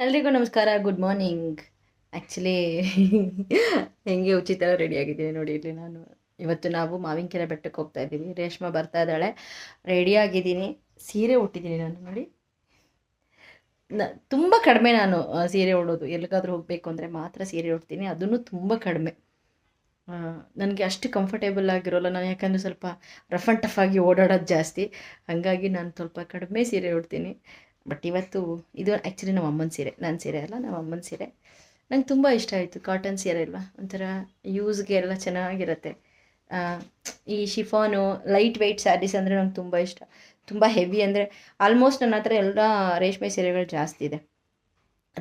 ಎಲ್ರಿಗೂ ನಮಸ್ಕಾರ good morning actually ಹೆಂಗೆ ಉಚಿತ ರೆಡಿಯಾಗಿದ್ದೀನಿ ನೋಡಿ ಇಲ್ಲಿ ನಾನು. ಇವತ್ತು ನಾವು ಮಾವಿನಕೆರೆ ಬೆಟ್ಟಕ್ಕೆ ಹೋಗ್ತಾ ಇದ್ದೀವಿ. ರೇಷ್ಮಾ ಬರ್ತಾ ಇದ್ದಾಳೆ. ರೆಡಿಯಾಗಿದ್ದೀನಿ ಸೀರೆ ಉಟ್ಟಿದ್ದೀನಿ ನಾನು ನೋಡಿ. ನ, ತುಂಬ ಕಡಿಮೆ ನಾನು ಸೀರೆ ಉಡೋದು. ಎಲ್ಲಿಗಾದ್ರೂ ಹೋಗಬೇಕು ಅಂದರೆ ಮಾತ್ರ ಸೀರೆ ಉಡ್ತೀನಿ. ಅದನ್ನು ತುಂಬ ಕಡಿಮೆ. ನನಗೆ ಅಷ್ಟು ಕಂಫರ್ಟೇಬಲ್ ಆಗಿರೋಲ್ಲ. ನಾನು ಯಾಕಂದರೆ ಸ್ವಲ್ಪ ರಫ್ ಆ್ಯಂಡ್ ಟಫ್ ಆಗಿ ಓಡಾಡೋದು ಜಾಸ್ತಿ. ಹಾಗಾಗಿ ನಾನು ಸ್ವಲ್ಪ ಕಡಿಮೆ ಸೀರೆ ಉಡ್ತೀನಿ. ಬಟ್ ಇವತ್ತು ಇದು ಆ್ಯಕ್ಚುಲಿ ನಮ್ಮ ಅಮ್ಮನ ಸೀರೆ ನನ್ನ ಸೀರೆ ಅಲ್ಲ, ನಮ್ಮ ಅಮ್ಮನ ಸೀರೆ. ನಂಗೆ ತುಂಬ ಇಷ್ಟ ಆಯಿತು ಕಾಟನ್ ಸೀರೆ ಅಲ್ವಾ? ಒಂಥರ ಯೂಸ್ಗೆ ಎಲ್ಲ ಚೆನ್ನಾಗಿರುತ್ತೆ. ಈ ಶಿಫಾನು ಲೈಟ್ ವೆಯ್ಟ್ ಸ್ಯಾರೀಸ್ ಅಂದರೆ ನಂಗೆ ತುಂಬ ಇಷ್ಟ. ತುಂಬ ಹೆವಿ ಅಂದರೆ ಆಲ್ಮೋಸ್ಟ್ ನನ್ನ ಹತ್ರ ಎಲ್ಲ ರೇಷ್ಮೆ ಸೀರೆಗಳು ಜಾಸ್ತಿ ಇದೆ.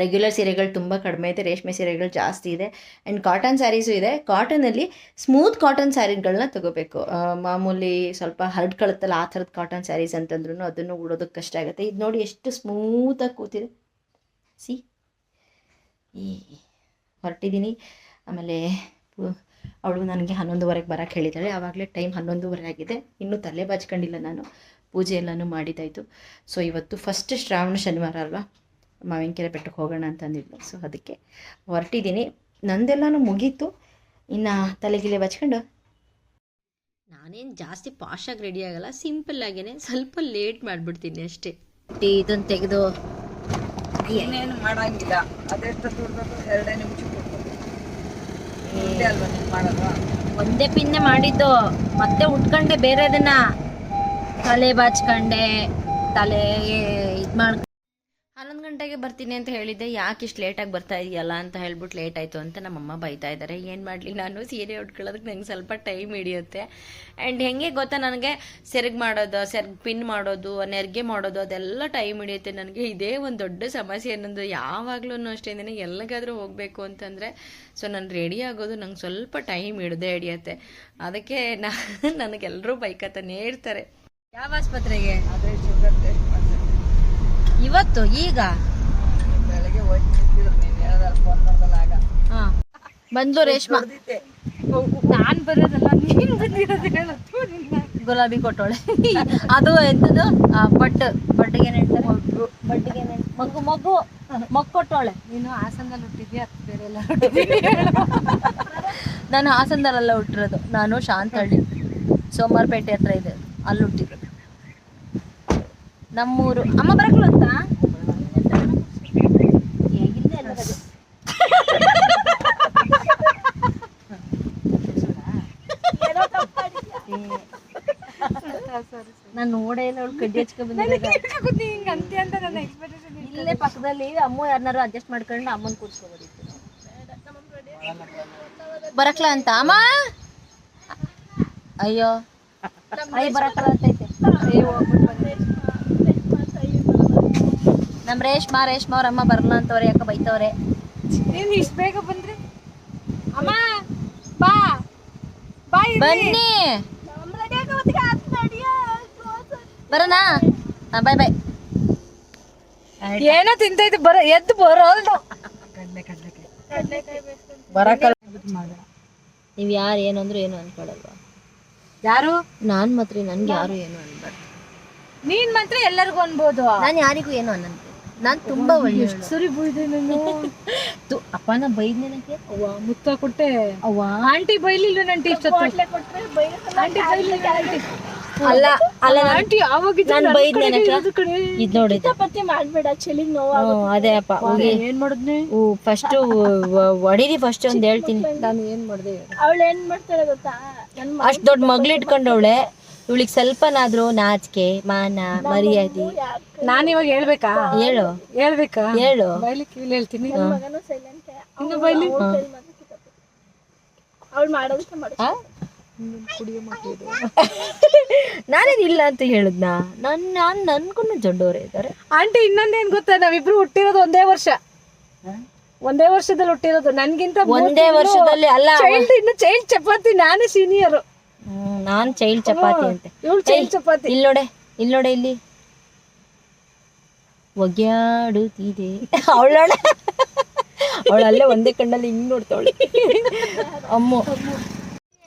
ರೆಗ್ಯುಲರ್ ಸೀರೆಗಳು ತುಂಬ ಕಡಿಮೆ ಇದೆ, ರೇಷ್ಮೆ ಸೀರೆಗಳು ಜಾಸ್ತಿ ಇದೆ. ಆ್ಯಂಡ್ ಕಾಟನ್ ಸ್ಯಾರೀಸು ಇದೆ. ಕಾಟನಲ್ಲಿ ಸ್ಮೂತ್ ಕಾಟನ್ ಸ್ಯಾರಿಗಳನ್ನ ತಗೋಬೇಕು. ಮಾಮೂಲಿ ಸ್ವಲ್ಪ ಹರ್ಡ್ ಕಳುತ್ತಲ್ಲ ಆ ಥರದ ಕಾಟನ್ ಸ್ಯಾರೀಸ್ ಅಂತಂದ್ರೂ ಅದನ್ನು ಉಡೋದಕ್ಕೆ ಕಷ್ಟ ಆಗುತ್ತೆ. ಇದು ನೋಡಿ ಎಷ್ಟು ಸ್ಮೂತಾಗಿ ಕೂತಿದೆ. ಸಿ, ಈ ಹೊರಟಿದ್ದೀನಿ ಆಮೇಲೆ ಅವಳು ನನಗೆ ಹನ್ನೊಂದುವರೆಗೆ ಬರೋಕ್ಕೆ ಹೇಳಿದ್ದಾಳೆ ಆವಾಗಲೇ ಟೈಮ್ ಹನ್ನೊಂದುವರೆ ಆಗಿದೆ. ಇನ್ನೂ ತಲೆ ಬಾಚ್ಕೊಂಡಿಲ್ಲ ನಾನು. ಪೂಜೆ ಎಲ್ಲನೂ ಮಾಡಿದ್ದಾಯಿತು. ಸೊ ಇವತ್ತು ಫಸ್ಟ್ ಶ್ರಾವಣ ಶನಿವಾರ ಅಲ್ವಾ? ಮಾವಿನಕೆರೆ ಬೆಟ್ಟಕ್ಕೆ ಹೋಗೋಣ ಅಂತಂದಿದ್ಲು. ಸೊ ಅದಕ್ಕೆ ಹೊರಟಿದ್ದೀನಿ. ನಂದೆಲ್ಲಾನು ಮುಗೀತು. ಇನ್ನು ತಲೆಗಿಲೆ ಬಚ್ಕೊಂಡು? ನಾನೇನು ಜಾಸ್ತಿ ಪಾಶಾಗಿ ರೆಡಿ ಆಗಲ್ಲ. ಸಿಂಪಲ್ ಆಗೇನೆ. ಸ್ವಲ್ಪ ಲೇಟ್ ಮಾಡಿಬಿಡ್ತೀನಿ ಅಷ್ಟೇ. ಇದನ್ನು ತೆಗೆದು ಏನೇನು ಮಾಡಂಗಿಲ್ಲ. ಅದೆಷ್ಟು ಎರಡೇ ನಿಮಿಷ ಒಂದೇ ಪಿನ್ನೆ ಮಾಡಿದ್ದು. ಮತ್ತೆ ಉಟ್ಕೊಂಡೆ ಬೇರೆದನ್ನ. ತಲೆ ಬಾಚ್ಕೊಂಡೆ. ತಲೆಗೆ ಇದು ಮಾಡಿ ಹನ್ನೊಂದು ಗಂಟೆಗೆ ಬರ್ತೀನಿ ಅಂತ ಹೇಳಿದ್ದೆ, ಯಾಕೆ ಇಷ್ಟು ಲೇಟಾಗಿ ಬರ್ತಾ ಇದೆಯಲ್ಲ? ಅಂತ ಹೇಳ್ಬಿಟ್ಟು ಲೇಟ್ ಆಯಿತು ಅಂತ ನಮ್ಮಮ್ಮ ಬೈತಾ ಇದ್ದಾರೆ ಏನು ಮಾಡಲಿ? ನಾನು ಸೀರೆ ಉಟ್ಕೊಳ್ಳೋದಕ್ಕೆ ನಂಗೆ ಸ್ವಲ್ಪ ಟೈಮ್ ಹಿಡಿಯುತ್ತೆ. ಆ್ಯಂಡ್ ಹೆಂಗೆ ಗೊತ್ತಾ ನನಗೆ? ಸೆರಗ್ ಮಾಡೋದು, ಸೆರಗ್ ಪಿನ್ ಮಾಡೋದು, ನೆರಿಗೆ ಮಾಡೋದು, ಅದೆಲ್ಲ ಟೈಮ್ ಹಿಡಿಯುತ್ತೆ. ನನಗೆ ಇದೇ ಒಂದು ದೊಡ್ಡ ಸಮಸ್ಯೆ ಅನ್ನೋದು ಯಾವಾಗಲೂ ಅಷ್ಟೇ. ನನಗೆ ಎಲ್ಲಿಗಾದ್ರೂ ಹೋಗಬೇಕು ಅಂತಂದರೆ ಸೊ ನಾನು ರೆಡಿ ಆಗೋದು ನಂಗೆ ಸ್ವಲ್ಪ ಟೈಮ್ ಹಿಡ್ದೇ ಹಿಡಿಯುತ್ತೆ. ಅದಕ್ಕೆ ನಾ ನನಗೆಲ್ಲರೂ ಬೈಕತ್ತಾನೆ ಇರ್ತಾರೆ. ಯಾವ ಆಸ್ಪತ್ರೆಗೆ ಅದೇ ಶುಗರ್ ಟೆಸ್ಟ್ ಮಾಡಿದೆ ಇವತ್ತು ಈಗ ಬೆಳಗ್ಗೆ ಹೋಗಿ ನಿಂತಿದ್ರು ನೀನು ಹೇಳ್ದಲ್ಲ ಫೋನ್ ಮಾಡ್ದಲ್ಲ ಆಗ ಹಾ ಬಂದ್ಲು ರೇಷ್ಮ. ನಾನ್ ಬರೋದಲ್ಲ ನೀನ್ ಬಂದಿರೋದು ಹೇಳತ್ತು ಗುಲಾಬಿ ಕೊಟ್ಟೋಳೆ. ಅದು ಎಂತದು? ಆ, ಬಟ್ ಬಡ್ಡಿಗೆ ನೆಡ್ತಾರೆ ಬಡ್ಡಿಗೆ ನೆಡ್ ಮಗು ಮಗು ಮಗು ಕೊಟ್ಟೋಳೆ. ನೀನು ಹಾಸನದಲ್ಲಿ ಹುಟ್ಟಿದ್ಯಾ? ಅದು ಬೇರೆ ಎಲ್ಲ ನಾನು ಹಾಸನದಲ್ಲೆಲ್ಲ ಹುಟ್ಟಿರೋದು. ನಾನು ಶಾಂತಹಳ್ಳಿ. ಸೋಮವಾರಪೇಟೆ ಹತ್ರ ಇದೆ. ಅಲ್ಲಿ ಹುಟ್ಟಿರೋದು ನಮ್ಮೂರು. ಅಮ್ಮ ಬರಕ್ಲು ಅಂತ? ನಾನು ನೋಡೇ ಇಲ್ಲ ಅವಳು ಕಡ್ಡಿ ಬಂದಿದ್ದಾಗ ಹಿಂಗ ಅಂತೆ ಅಂತ ನನ್ನ ಎಕ್ಸ್ಪೆಕ್ಟೇಷನ್ ಇಲ್ಲೇ ಪಕ್ಕದಲ್ಲಿ ಅಮ್ಮ ಯಾರನ್ನಾರು ಅಡ್ಜಸ್ಟ್ ಮಾಡ್ಕೊಂಡು ಅಮ್ಮನ ಕೂರಿಸ್ಕೋಬೋದಿತ್ತು ಬರಕ್ಲ ಅಂತ? ಅಮ್ಮ! ಅಯ್ಯೋ. ಅಯ್ಯ ಬರಕ್ಲ ಅಂತೈತೆ ನಮ್ ರೇಷ್ಮಾ ರೇಷ್ಮಾ ಅವ್ರ ಅಮ್ಮ ಬರಲ್ಲ ಅಂತವ್ರೆ ಯಾಕೆ ಬೈತವ್ರೆ. ನೀನ್ ಇಷ್ಟ ಬೇಗ ಬಂದ್ರೆ? ಅಮ್ಮ ಬಾ. ಬಾ ಬನ್ನಿ. ಬರೋಣ? ಬಾಯ್ ಬಾಯ್. ಏನೋ ತಿಂತೈತಿ ಬರ ಎದ್ದು ಬರೋದು ಬರಕಲ್ಲ ನೀವ್ ಯಾರು ಏನು ಅಂದ್ರು ಏನು ಅನ್ಕೊಳಲ್ವಾ? ಯಾರು? ನಾನ್ ಮಾತ್ರ ನನ್ಗೆ ಯಾರು ಏನು ಅನ್ಬಾರ್ದು. ನೀನ್ ಮಾತ್ರ ಎಲ್ಲರಿಗೂ ಅನ್ಬೋದು. ನಾನು ಯಾರಿಗೂ ಏನು ಅನ್ನಂತೆ ನಾನು ತುಂಬಾ ಒಳ್ಳೆ ಸರಿ ಬೈದೆ ನಾನು. ಅಪ್ಪನ ಬೈದ್ ನನಗೆ? ಅವ್ವ ಮುತ್ತ ಕೊಟ್ಟೆ. ಅವ್ವ? ಆಂಟಿ ಬೈಲಿಲ್ಲ ನಂಟಿ ಆಂಟಿ ಬೈಲಿಲ್ಲ ಆಂಟಿ. ಅಲ್ಲ ಅಲ್ಲ ಆಂಟಿ ಯಾವಾಗ ನಾನು ಬೈದ್ ನನಗೆ? ಇದ್ ನೋಡಿ ಪತ್ತೆ ಮಾಡಬೇಡ ಚಳಿ ನೋವು ಅದೇ ಅಪ್ಪ ಹೋಗಿ. ಏನ್ ಮಾಡಿದ್ನೆ? ಫಸ್ಟ್ ಹೊಡೀರಿ ಫಸ್ಟ್ ಒಂದ್ ಹೇಳ್ತೀನಿ. ನಾನು ಏನ್ ಮಾಡ್ದೆ? ಅವಳು ಏನ್ ಮಾಡ್ತಾಳೆ ಗೊತ್ತಾ? ಅಷ್ಟು ಅಷ್ಟ್ ದೊಡ್ಡ ಮಗ್ಳು ಇಟ್ಕೊಂಡವಳೆ. ಇವಳಿಗೆ ಸ್ವಲ್ಪನಾದ್ರೂ ನಾಚಿಕೆ ಮಾನ ಮರ್ಯಾದೆ. ನಾನು ಇವಾಗ ಹೇಳ್ಬೇಕಾ? ಹೇಳು. ಹೇಳ್ಬೇಕಾ? ಹೇಳು. ಬೈಲಿ ಕಿವಿಲಿ ಹೇಳ್ತೀನಿ. ಇನ್ನು ಬೈಲಿ? ಅವಳು ಮಾಡೋದಕ್ಕೆ ಮಾಡ ಆ? ನಾನೇನ್ ಇಲ್ಲ ಅಂತ ಹೇಳುದ್ನಾ? ನನ್ ನಾನ್ ನನ್ಗೂ ಇದ್ದಾರೆ. ಆಂಟಿ ಇನ್ನೊಂದೇನ್ ಗೊತ್ತಾ? ನಾವಿಬ್ರು ಹುಟ್ಟಿರೋದು ಒಂದೇ ವರ್ಷ. ಒಂದೇ ವರ್ಷದಲ್ಲಿ ಹುಟ್ಟಿರೋದು. ನನ್ಗಿಂತ ಒಂದೇ ವರ್ಷದಲ್ಲಿ ಅಲ್ಲ ಚೈಲ್ಡ್ ಇನ್ನು ಚೈಲ್ಡ್ ಚಪಾತಿ ನಾನೇ ಸೀನಿಯರ್ ನಾನ್ ಚೈಲ್ಡ್ ಚಪಾತಿ ಅಂತೆ. ಇವ್ಳು ಚಪಾತಿ. ಇಲ್ಲೋಡೆ ನೋಡೆ ಇಲ್ಲಿ. ನೋಡೆ ಇಲ್ಲಿ ಒಗ್ಯಾಡುತ್ತಿದೆ ಅವಳೋಳೆ ಅವಳಲ್ಲೇ ಒಂದೇ ಕಣ್ಣಲ್ಲಿ ಹಿಂಗ್ ನೋಡ್ತಾವಳೆ. ಅಮ್ಮ.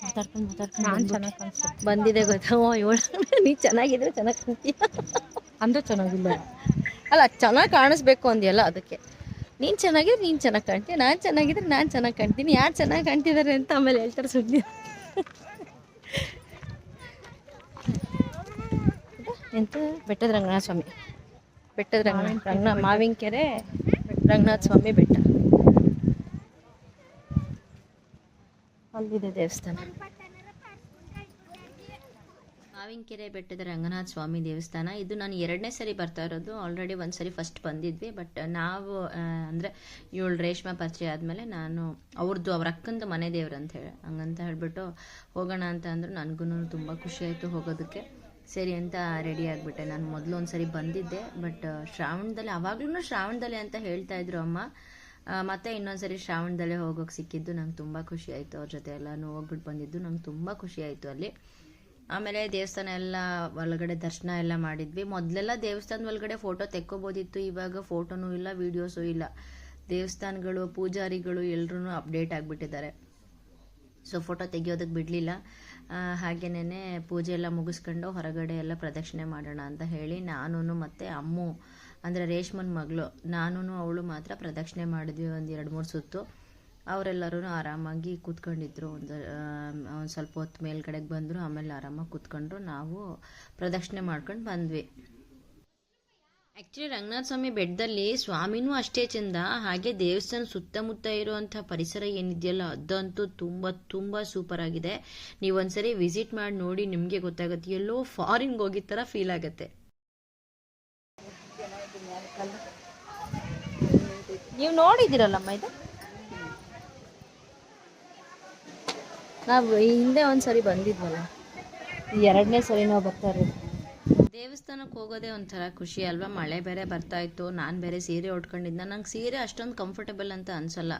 ಮಾತಾಡ್ಕೊಂಡು ಮಾತಾಡ್ಕೊಂಡು ಬಂದಿದೆ ಗೊತ್ತಾ? ಇವಳು ನೀ ಚೆನ್ನಾಗಿದ್ರೆ ಚೆನ್ನಾಗಿ ಕಾಣ್ತೀಯ? ಅಂದ್ರೆ ಚೆನ್ನಾಗಿಲ್ಲ. ಅಲ್ಲ ಚೆನ್ನಾಗಿ ಕಾಣಿಸ್ಬೇಕು ಅಂದ್ಯಲ್ಲ ಅದಕ್ಕೆ. ನೀನ್ ಚೆನ್ನಾಗಿದ್ರೆ ನೀನ್ ಚೆನ್ನಾಗಿ ಕಾಣ್ತೀಯ. ನಾನು ಚೆನ್ನಾಗಿದ್ರೆ ನಾನು ಚೆನ್ನಾಗಿ ಕಾಣ್ತೀನಿ. ಯಾರು ಚೆನ್ನಾಗಿ ಕಾಣ್ತಿದ್ದಾರೆ ಅಂತ ಆಮೇಲೆ ಹೇಳ್ತಾರೆ ಸುದ್ದಿ ಎಂತ? ಬೆಟ್ಟದ ರಂಗನಾಥ ಸ್ವಾಮಿ ಬೆಟ್ಟದ ರಂಗನಾಥ. ರಂಗನಾ ಮಾವಿನ ಕೆರೆ. ರಂಗನಾಥ ಸ್ವಾಮಿ ಬೆಟ್ಟ. ಅಲ್ಲಿದೆ ದೇವಸ್ಥಾನ. ಮಾವಿನಕೆರೆ ಬೆಟ್ಟದ ರಂಗನಾಥ ಸ್ವಾಮಿ ದೇವಸ್ಥಾನ. ಇದು ನಾನು ಎರಡನೇ ಸರಿ ಬರ್ತಾ ಇರೋದು. ಆಲ್ರೆಡಿ ಒಂದು ಸರಿ ಫಸ್ಟ್ ಬಂದಿದ್ವಿ. ಬಟ್ ನಾವು ಅಂದರೆ ಇವಳು ರೇಷ್ಮೆ ಪರಿಚಯ ಆದಮೇಲೆ ನಾನು ಅವ್ರದ್ದು ಅವ್ರ ಅಕ್ಕಂದು ಮನೆ ದೇವ್ರು ಅಂತ ಹೇಳಿ, ಹಂಗಂತ ಹೇಳಿಬಿಟ್ಟು ಹೋಗೋಣ ಅಂತ ಅಂದರು ನನಗೂ ತುಂಬ ಖುಷಿ ಆಯಿತು ಹೋಗೋದಕ್ಕೆ. ಸರಿ ಅಂತ ರೆಡಿ ಆಗಿಬಿಟ್ಟೆ. ನಾನು ಮೊದಲು ಒಂದು ಸರಿ ಬಂದಿದ್ದೆ. ಬಟ್ ಶ್ರಾವಣದಲ್ಲಿ ಅವಾಗ್ಲೂ ಶ್ರಾವಣದಲ್ಲಿ ಅಂತ ಹೇಳ್ತಾ ಇದ್ರು ಅಮ್ಮ. ಮತ್ತೆ ಇನ್ನೊಂದ್ಸರಿ ಶ್ರಾವಣದಲ್ಲೇ ಹೋಗೋಕೆ ಸಿಕ್ಕಿದ್ದು ನಂಗೆ ತುಂಬ ಖುಷಿ ಆಯಿತು. ಅವ್ರ ಜೊತೆ ಎಲ್ಲನೂ ಹೋಗ್ಬಿಟ್ಟು ಬಂದಿದ್ದು ನಂಗೆ ತುಂಬ ಖುಷಿ ಆಯಿತು ಅಲ್ಲಿ. ಆಮೇಲೆ ದೇವಸ್ಥಾನ ಎಲ್ಲ ಒಳಗಡೆ ದರ್ಶನ ಎಲ್ಲ ಮಾಡಿದ್ವಿ. ಮೊದಲೆಲ್ಲ ದೇವಸ್ಥಾನದ ಒಳಗಡೆ ಫೋಟೋ ತೆಕ್ಕೋಬೋದಿತ್ತು. ಇವಾಗ ಫೋಟೋನೂ ಇಲ್ಲ ವೀಡಿಯೋಸು ಇಲ್ಲ. ದೇವಸ್ಥಾನಗಳು, ಪೂಜಾರಿಗಳು ಎಲ್ಲರೂ ಅಪ್ಡೇಟ್ ಆಗಿಬಿಟ್ಟಿದ್ದಾರೆ. ಸೊ ಫೋಟೋ ತೆಗಿಯೋದಕ್ಕೆ ಬಿಡಲಿಲ್ಲ. ಹಾಗೆಯೇ ಪೂಜೆ ಎಲ್ಲ ಮುಗಿಸ್ಕೊಂಡು ಹೊರಗಡೆ ಎಲ್ಲ ಪ್ರದಕ್ಷಿಣೆ ಮಾಡೋಣ ಅಂತ ಹೇಳಿ ನಾನು ಮತ್ತು ಅಮ್ಮು, ಅಂದರೆ ರೇಷ್ಮನ್ ಮಗಳು ನಾನು ಅವಳು ಮಾತ್ರ ಪ್ರದಕ್ಷಿಣೆ ಮಾಡಿದ್ವಿ ಒಂದು ಎರಡು ಮೂರು ಸುತ್ತು. ಅವರೆಲ್ಲರೂ ಆರಾಮಾಗಿ ಕೂತ್ಕೊಂಡಿದ್ರು. ಒಂದು ಒಂದು ಸ್ವಲ್ಪ ಹೊತ್ತು ಮೇಲ್ಗಡೆಗೆ ಬಂದರು ಆಮೇಲೆ ಆರಾಮಾಗಿ ಕೂತ್ಕೊಂಡ್ರು. ನಾವು ಪ್ರದಕ್ಷಿಣೆ ಮಾಡ್ಕೊಂಡು ಬಂದ್ವಿ. ಆ್ಯಕ್ಚುಲಿ ರಂಗನಾಥ ಸ್ವಾಮಿ ಬೆಟ್ಟದಲ್ಲಿ ಸ್ವಾಮಿನೂ ಅಷ್ಟೇ ಚಂದ. ಹಾಗೆ ದೇವಸ್ಥಾನ ಸುತ್ತಮುತ್ತ ಇರುವಂಥ ಪರಿಸರ ಏನಿದೆಯಲ್ಲ ಅದಂತೂ ತುಂಬ ತುಂಬ ಸೂಪರ್ ಆಗಿದೆ. ನೀವು ಒಂದ್ಸರಿ ವಿಸಿಟ್ ಮಾಡಿ ನೋಡಿ ನಿಮಗೆ ಗೊತ್ತಾಗುತ್ತೆ. ಎಲ್ಲೋ ಫಾರಿನ್ಗೆ ಹೋಗಿದ ಥರ ಫೀಲ್ ಆಗುತ್ತೆ. ನೀವು ನೋಡಿದ್ದೀರಲ್ಲಮ್ಮ ಇದು? ನಾವು ಹಿಂದೆ ಒಂದ್ಸರಿ ಬಂದಿದ್ವಲ್ಲ ಎರಡನೇ ಸರಿ ನಾವು ಬರ್ತಾ ಇರೋದು. ದೇವಸ್ಥಾನಕ್ಕೆ ಹೋಗೋದೇ ಒಂಥರ ಖುಷಿ ಅಲ್ವಾ? ಮಳೆ ಬೇರೆ ಬರ್ತಾ ಇತ್ತು, ನಾನು ಬೇರೆ ಸೀರೆ ಉಟ್ಕೊಂಡಿದ್ದ ನಂಗೆ ಸೀರೆ ಅಷ್ಟೊಂದು ಕಂಫರ್ಟಬಲ್ ಅಂತ ಅನ್ಸಲ್ಲ.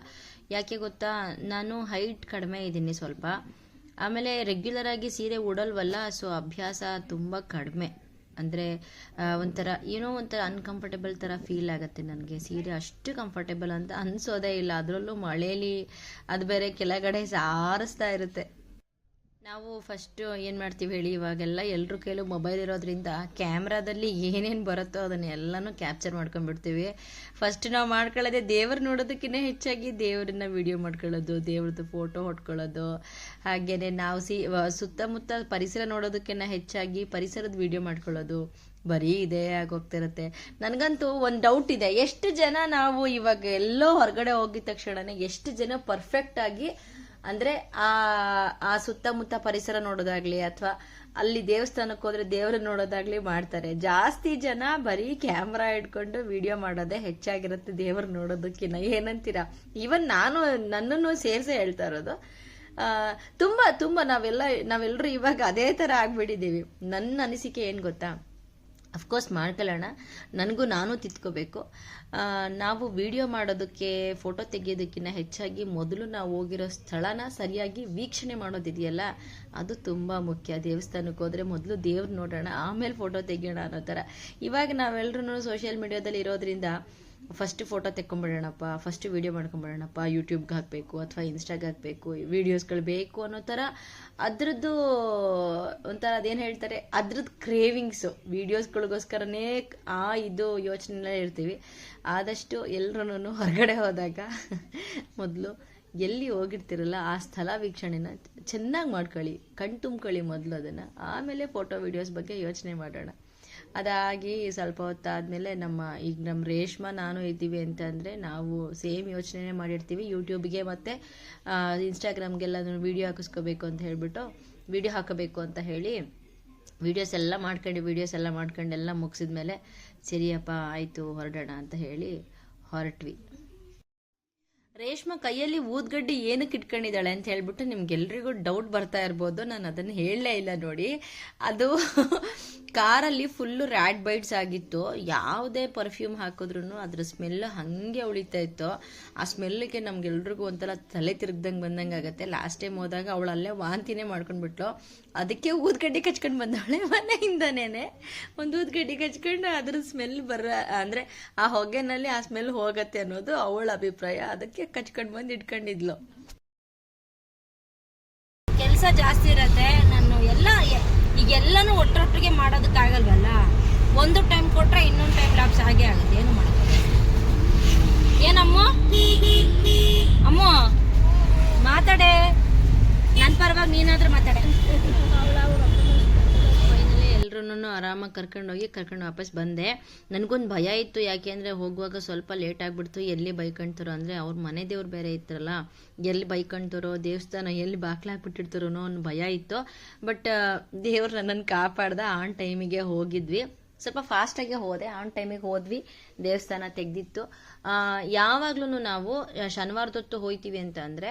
ಯಾಕೆ ಗೊತ್ತಾ? ನಾನು ಹೈಟ್ ಕಡಿಮೆ ಇದ್ದೀನಿ ಸ್ವಲ್ಪ. ಆಮೇಲೆ ರೆಗ್ಯುಲರ್ ಆಗಿ ಸೀರೆ ಉಡಲ್ವಲ್ಲ ಸೊ ಅಭ್ಯಾಸ ತುಂಬ ಕಡಿಮೆ. ಅಂದರೆ ಒಂಥರ, ಏನೋ ಒಂಥರ ಅನ್ಕಂಫರ್ಟೇಬಲ್ ಥರ ಫೀಲ್ ಆಗುತ್ತೆ ನನಗೆ. ಸೀರೆ ಅಷ್ಟು ಕಂಫರ್ಟೇಬಲ್ ಅಂತ ಅನಿಸೋದೇ ಇಲ್ಲ. ಅದರಲ್ಲೂ ಮಳೇಲಿ ಅದು ಬೇರೆ ಕೆಳಗಡೆ ಸಾರಿಸ್ತಾ ಇರುತ್ತೆ. ನಾವು ಫಸ್ಟು ಏನು ಮಾಡ್ತೀವಿ ಹೇಳಿ, ಇವಾಗೆಲ್ಲ ಎಲ್ಲರೂ ಕೈಲೂ ಮೊಬೈಲ್ ಇರೋದ್ರಿಂದ ಕ್ಯಾಮ್ರಾದಲ್ಲಿ ಏನೇನು ಬರುತ್ತೋ ಅದನ್ನೆಲ್ಲನೂ ಕ್ಯಾಪ್ಚರ್ ಮಾಡ್ಕೊಂಡ್ಬಿಡ್ತೀವಿ. ಫಸ್ಟ್ ನಾವು ಮಾಡ್ಕೊಳ್ಳೋದೇ ದೇವ್ರು ನೋಡೋದಕ್ಕಿಂತ ಹೆಚ್ಚಾಗಿ ದೇವ್ರನ್ನ ವಿಡಿಯೋ ಮಾಡ್ಕೊಳ್ಳೋದು ದೇವ್ರದ್ದು ಫೋಟೋ ಹೊಡ್ಕೊಳ್ಳೋದು. ಹಾಗೆಯೇ ನಾವು ಸಿ ಸುತ್ತಮುತ್ತ ಪರಿಸರ ನೋಡೋದಕ್ಕಿಂತ ಹೆಚ್ಚಾಗಿ ಪರಿಸರದ ವಿಡಿಯೋ ಮಾಡ್ಕೊಳ್ಳೋದು. ಬರೀ ಇದೇ ಆಗೋಗ್ತಿರುತ್ತೆ. ನನಗಂತೂ ಒಂದು ಡೌಟ್ ಇದೆ. ಎಷ್ಟು ಜನ ನಾವು ಇವಾಗ ಎಲ್ಲೋ ಹೊರಗಡೆ ಹೋಗಿದ ತಕ್ಷಣನೇ ಎಷ್ಟು ಜನ ಪರ್ಫೆಕ್ಟ್ ಆಗಿ ಅಂದ್ರೆ ಆ ಆ ಸುತ್ತಮುತ್ತ ಪರಿಸರ ನೋಡೋದಾಗ್ಲಿ ಅಥವಾ ಅಲ್ಲಿ ದೇವಸ್ಥಾನಕ್ಕೆ ಹೋದ್ರೆ ದೇವ್ರ ನೋಡೋದಾಗ್ಲಿ ಮಾಡ್ತಾರೆ. ಜಾಸ್ತಿ ಜನ ಬರೀ ಕ್ಯಾಮ್ರಾ ಇಟ್ಕೊಂಡು ವಿಡಿಯೋ ಮಾಡೋದೇ ಹೆಚ್ಚಾಗಿರುತ್ತೆ ದೇವ್ರ ನೋಡೋದಕ್ಕಿನ್ನ. ಏನಂತೀರಾ? ಈವನ್ ನಾನು ನನ್ನನ್ನು ಸೇರ್ಸೆ ಹೇಳ್ತಾ ಇರೋದು. ತುಂಬಾ ತುಂಬಾ ನಾವೆಲ್ಲ ನಾವೆಲ್ಲರೂ ಇವಾಗ ಅದೇ ತರ ಆಗ್ಬಿಟ್ಟಿದ್ದೀವಿ. ನನ್ನ ಅನಿಸಿಕೆ ಏನ್ ಗೊತ್ತಾ? ಅಫ್ಕೋರ್ಸ್ ಮಾಡ್ಕೊಳ್ಳೋಣ. ನನಗೂ ನಾನು ತಿತ್ಕೋಬೇಕು. ನಾವು ವಿಡಿಯೋ ಮಾಡೋದಕ್ಕೆ ಫೋಟೋ ತೆಗೆಯೋದಕ್ಕಿಂತ ಹೆಚ್ಚಾಗಿ ಮೊದಲು ನಾವು ಹೋಗಿರೋ ಸ್ಥಳನ ಸರಿಯಾಗಿ ವೀಕ್ಷಣೆ ಮಾಡೋದಿದೆಯಲ್ಲ? ಅದು ತುಂಬ ಮುಖ್ಯ. ದೇವಸ್ಥಾನಕ್ಕೆ ಹೋದರೆ ಮೊದಲು ದೇವ್ರು ನೋಡೋಣ, ಆಮೇಲೆ ಫೋಟೋ ತೆಗೆಯೋಣ ಅನ್ನೋ ಥರ. ಇವಾಗ ನಾವೆಲ್ಲರೂ ಸೋಷಿಯಲ್ ಮೀಡಿಯಾದಲ್ಲಿ ಇರೋದ್ರಿಂದ ಫಸ್ಟ್ ಫೋಟೋ ತೆಕ್ಕೊಂಬಿಡೋಣಪ್ಪ ಫಸ್ಟ್ ವೀಡಿಯೋ ಮಾಡ್ಕೊಂಬಿಡೋಣಪ್ಪ ಯೂಟ್ಯೂಬ್ಗೆ ಹಾಕಬೇಕು ಅಥವಾ ಇನ್ಸ್ಟಾಗೆ ಹಾಕಬೇಕು ವೀಡಿಯೋಸ್ಗಳು ಬೇಕು ಅನ್ನೋ ಥರ ಅದ್ರದ್ದು ಒಂಥರ ಅದೇನು ಹೇಳ್ತಾರೆ, ಅದ್ರದ್ದು ಕ್ರೇವಿಂಗ್ಸು ವೀಡಿಯೋಸ್ಗಳಿಗೋಸ್ಕರನೇ ಆ ಇದು ಯೋಚನೆಯಲ್ಲೇ ಇರ್ತೀವಿ. ಆದಷ್ಟು ಎಲ್ಲರೂ ಹೊರಗಡೆ ಹೋದಾಗ ಮೊದಲು ಎಲ್ಲಿ ಹೋಗಿರ್ತಿರಲ್ಲ ಆ ಸ್ಥಳ ವೀಕ್ಷಣೆನ ಚೆನ್ನಾಗಿ ಮಾಡ್ಕೊಳ್ಳಿ, ಕಣ್ ತುಂಬ್ಕೊಳ್ಳಿ ಮೊದಲು ಅದನ್ನು. ಆಮೇಲೆ ಫೋಟೋ ವೀಡಿಯೋಸ್ ಬಗ್ಗೆ ಯೋಚನೆ ಮಾಡೋಣ. ಅದಾಗಿ ಸ್ವಲ್ಪ ಹೊತ್ತಾದಮೇಲೆ ನಮ್ಮ ಈಗ ನಮ್ಮ ರೇಷ್ಮ ನಾನು ಇದ್ದೀವಿ ಅಂತಂದರೆ ನಾವು ಸೇಮ್ ಯೋಚನೆ ಮಾಡಿರ್ತೀವಿ. ಯೂಟ್ಯೂಬ್ಗೆ ಮತ್ತು ಇನ್ಸ್ಟಾಗ್ರಾಮ್ಗೆಲ್ಲ ವೀಡಿಯೋ ಹಾಕಿಸ್ಕೋಬೇಕು ಅಂತ ಹೇಳಿಬಿಟ್ಟು ವೀಡಿಯೋ ಹಾಕಬೇಕು ಅಂತ ಹೇಳಿ ವೀಡಿಯೋಸ್ ಎಲ್ಲ ಮಾಡ್ಕೊಂಡು ವೀಡಿಯೋಸ್ ಎಲ್ಲ ಮಾಡ್ಕೊಂಡು ಎಲ್ಲ ಮುಗಿಸಿದ್ಮೇಲೆ ಸರಿಯಪ್ಪ, ಆಯಿತು, ಹೊರಡೋಣ ಅಂತ ಹೇಳಿ ಹೊರಟ್ವಿ. ರೇಷ್ಮ ಕೈಯಲ್ಲಿ ಊದ್ಗಡ್ಡಿ ಏನಕ್ಕೆ ಇಟ್ಕೊಂಡಿದ್ದಾಳೆ ಅಂತ ಹೇಳ್ಬಿಟ್ಟು ನಿಮ್ಗೆಲ್ರಿಗೂ ಡೌಟ್ ಬರ್ತಾ ಇರ್ಬೋದು. ನಾನು ಅದನ್ನು ಹೇಳಲೇ ಇಲ್ಲ ನೋಡಿ. ಅದು ಕಾರಲ್ಲಿ ಫುಲ್ಲು ರ್ಯಾಡ್ ಬೈಟ್ಸ್ ಆಗಿತ್ತು. ಯಾವುದೇ ಪರ್ಫ್ಯೂಮ್ ಹಾಕಿದ್ರು ಅದ್ರ ಸ್ಮೆಲ್ ಹಾಗೆ ಉಳಿತಾ ಇತ್ತು. ಆ ಸ್ಮೆಲ್ಗೆ ನಮ್ಗೆಲ್ರಿಗೂ ಒಂಥರ ತಲೆ ತಿರುಗ್ದಂಗೆ ಬಂದಂಗೆ ಆಗುತ್ತೆ. ಲಾಸ್ಟ್ ಟೈಮ್ ಹೋದಾಗ ಅವಳು ಅಲ್ಲೇ ವಾಂತಿನೇ ಮಾಡ್ಕೊಂಡ್ಬಿಟ್ಲು. ಅದಕ್ಕೆ ಊದ್ಗಡ್ಡಿ ಕಚ್ಕೊಂಡು ಬಂದವಳೆ ಮನೆಯಿಂದನೇ ಒಂದು ಊದ್ಗಡ್ಡಿ ಕಚ್ಕೊಂಡು ಅದ್ರ ಸ್ಮೆಲ್ ಬರ, ಅಂದರೆ ಆ ಹೊಗೆನಲ್ಲಿ ಆ ಸ್ಮೆಲ್ ಹೋಗತ್ತೆ ಅನ್ನೋದು ಅವಳ ಅಭಿಪ್ರಾಯ. ಅದಕ್ಕೆ ಕಚ್ಕೊಂಡು ಬಂದು ಇಟ್ಕೊಂಡಿದ್ಲು. ಕೆಲಸ ಜಾಸ್ತಿ ಇರತ್ತೆ, ನಾನು ಎಲ್ಲ ಈಗ ಎಲ್ಲನೂ ಒಟ್ಟೊಟ್ಟಿಗೆ ಮಾಡೋದಕ್ಕಾಗಲ್ವಲ್ಲ ಒಂದು ಟೈಮ್ ಕೊಟ್ಟರೆ ಇನ್ನೊಂದು ಟೈಮ್ ಲಾಪ್ಸ್ ಹಾಗೆ ಆಗುತ್ತೆ, ಏನು ಮಾಡೋದು ಏನಮ್ಮ ಅಮ್ಮ? ಮಾತಾಡೆ. ನನ್ನ ಪರವಾಗಿ ನೀನಾದ್ರೂ ಮಾತಾಡೆ. ಫೈನಲಿ ಆರಾಮಾಗಿ ಕರ್ಕೊಂಡೋಗಿ ಕರ್ಕೊಂಡು ವಾಪಸ್ ಬಂದೆ. ನನಗೊಂದು ಭಯ ಇತ್ತು. ಯಾಕೆ ಅಂದರೆ ಹೋಗುವಾಗ ಸ್ವಲ್ಪ ಲೇಟ್ ಆಗಿಬಿಡ್ತು. ಎಲ್ಲಿ ಬೈಕಣ್ತಾರೋ ಅಂದರೆ ಅವ್ರ ಮನೆ ದೇವ್ರು ಬೇರೆ ಇತ್ತರಲ್ಲ ಎಲ್ಲಿ ಬೈಕಣ್ತಾರೋ ದೇವಸ್ಥಾನ ಎಲ್ಲಿ ಬಾಕ್ಲಾಕ್ಬಿಟ್ಟಿರ್ತಾರೋ ಅನ್ನೋ ಒಂದು ಭಯ ಇತ್ತು. ಬಟ್ ದೇವ್ರು ನನ್ನನ್ನು ಕಾಪಾಡ್ದ. ಆನ್ ಟೈಮಿಗೆ ಹೋಗಿದ್ವಿ. ಸ್ವಲ್ಪ ಫಾಸ್ಟಾಗಿ ಹೋದೆ. ಆನ್ ಟೈಮಿಗೆ ಹೋದ್ವಿ. ದೇವಸ್ಥಾನ ತೆಗೆದಿತ್ತು. ಯಾವಾಗ್ಲೂ ನಾವು ಶನಿವಾರದೊತ್ತು ಹೋಯ್ತೀವಿ ಅಂತ ಅಂದರೆ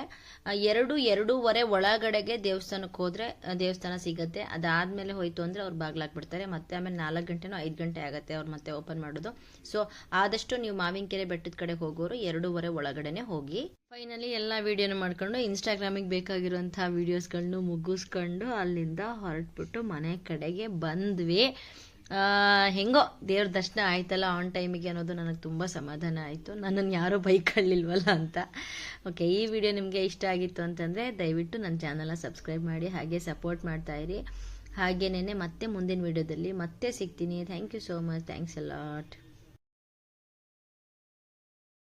ಎರಡು, ಎರಡೂವರೆ ಒಳಗಡೆಗೆ ದೇವಸ್ಥಾನಕ್ಕೆ ಹೋದರೆ ದೇವಸ್ಥಾನ ಸಿಗುತ್ತೆ. ಅದಾದಮೇಲೆ ಹೋಯ್ತು ಅಂದರೆ ಅವ್ರು ಬಾಗ್ಲಾಕ್ಬಿಡ್ತಾರೆ. ಮತ್ತೆ ಆಮೇಲೆ ನಾಲ್ಕು ಗಂಟೆನೋ ಐದು ಗಂಟೆ ಆಗುತ್ತೆ ಅವ್ರು ಮತ್ತೆ ಓಪನ್ ಮಾಡೋದು. ಸೊ ಆದಷ್ಟು ನೀವು ಮಾವಿನಕೆರೆ ಬೆಟ್ಟದ ಕಡೆ ಹೋಗೋರು ಎರಡೂವರೆ ಒಳಗಡೆನೆ ಹೋಗಿ. ಫೈನಲಿ ಎಲ್ಲ ವಿಡಿಯೋನ ಮಾಡ್ಕೊಂಡು ಇನ್ಸ್ಟಾಗ್ರಾಮಿಗೆ ಬೇಕಾಗಿರುವಂಥ ವೀಡಿಯೋಸ್ಗಳನ್ನು ಮುಗಿಸ್ಕೊಂಡು ಅಲ್ಲಿಂದ ಹೊರಟ್ಬಿಟ್ಟು ಮನೆ ಕಡೆಗೆ ಬಂದ್ವಿ. ಹೆಂಗೋ, ದೇವ್ರ ದರ್ಶನ ಆಯ್ತಲ್ಲ ಆನ್ ಟೈಮಿಗೆ ಅನ್ನೋದು ನನಗೆ ತುಂಬ ಸಮಾಧಾನ ಆಯಿತು. ನನ್ನನ್ನು ಯಾರೂ ಬೈಕೊಳ್ಳಿಲ್ವಲ್ಲ ಅಂತ. ಓಕೆ ಈ ವಿಡಿಯೋ ನಿಮಗೆ ಇಷ್ಟ ಆಗಿತ್ತು ಅಂತಂದರೆ ದಯವಿಟ್ಟು ನನ್ನ ಚಾನಲ್ನ ಸಬ್ಸ್ಕ್ರೈಬ್ ಮಾಡಿ, ಹಾಗೆ ಸಪೋರ್ಟ್ ಮಾಡ್ತಾ ಇರಿ. ಹಾಗೇನೇ ಮತ್ತೆ ಮುಂದಿನ ವಿಡಿಯೋದಲ್ಲಿ ಮತ್ತೆ ಸಿಗ್ತೀನಿ. Thank you so much thanks a lot